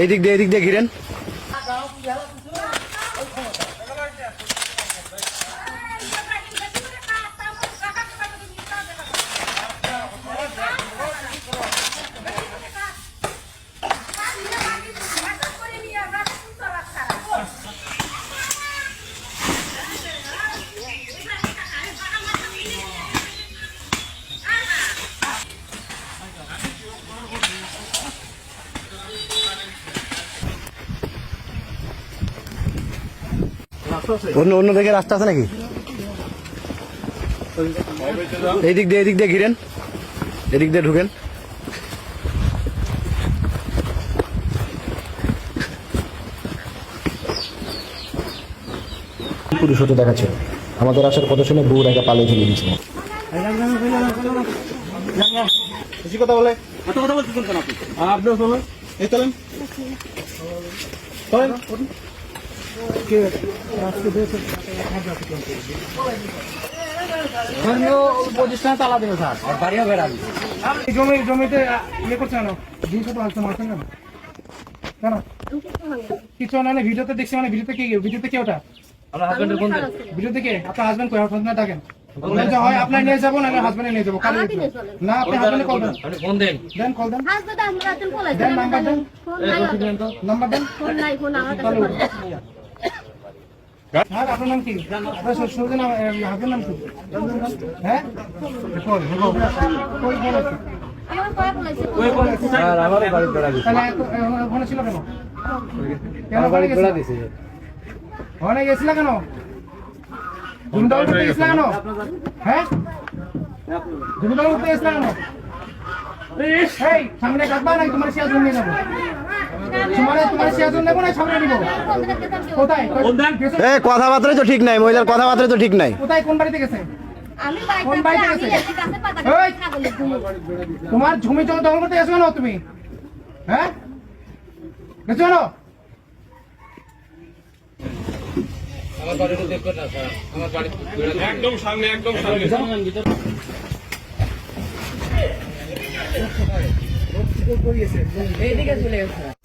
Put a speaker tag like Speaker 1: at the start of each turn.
Speaker 1: এই দিক দিয়ে এই দিক দিয়ে ঘিরেন। অন্য অন্য দিকে রাস্তা আছে নাকি? এই দিক দিয়ে এই দিক দিয়ে ঘিরেন। এদিক দিয়ে ঢুকেন। পুরুষ হতে দেখাচ্ছে। আমাদের আসার কথা শুনে বউ একা পালিয়ে চলে গেছিল
Speaker 2: বেশি কথা বলে। এত কথা বলতে শুনতেন আপনি? আপনিও চলুন এই চলেন। চলেন।
Speaker 1: প্রতিষ্ঠান তালা দেবে স্যার আর
Speaker 2: জমি জমিতে ইয়ে করছে কেন জিনিস তো আসতে মারছেন কেন কেন কিছু না না ভিডিওতে দেখছি মানে ভিডিওতে কি ভিডিওতে কি ওটা ভিডিওতে কে আপনার হাজবেন্ড কই হাজবেন্ড বললেন যে হয় আপনার নিয়ে যাব না হাজবেন্ডে নিয়ে যাব
Speaker 3: চলেন।
Speaker 2: না আপনি হাজবেন্ডে কল দেন
Speaker 4: ফোন দেন
Speaker 2: দেন কল দেন
Speaker 3: আমরা
Speaker 2: নাম্বার দেন। নাম্বার দেন
Speaker 3: ফোন নাই ফোন আমার কাছে
Speaker 2: হ্যাঁ? আপনার নাম কি? আপনার শ্বশুরের নাম কি? হ্যাঁ? ওখানে গেছিল? কেন? জমিদার উঠতে গেছিল কেন? হ্যাঁ? জমিদার উঠতে গেছিল কেন? এই সামনে কাটবা তোমার নিয়ে তোমার তোমার নেব। না গেছে?
Speaker 1: কথাবার্তা তো ঠিক নাই মহিলার কথাবার্তা তো ঠিক নাই।
Speaker 2: কোথায়? কোন বাড়িতে গেছে?
Speaker 3: আমি
Speaker 2: কোন
Speaker 3: বাড়িতে
Speaker 2: বাড়িতে
Speaker 3: আছি,
Speaker 2: গেছে?
Speaker 3: আমি এসে গাছের পাতা
Speaker 2: ওই!
Speaker 3: কাটতে ছাগলের ঘুমো।
Speaker 2: তোমার ঝুমি জল দখল করতে গেছো কেন তুমি? হ্যাঁ? গেছো কেন?
Speaker 4: একদম সামনে একদম সামনে।
Speaker 2: এইদিকে চলে গেছে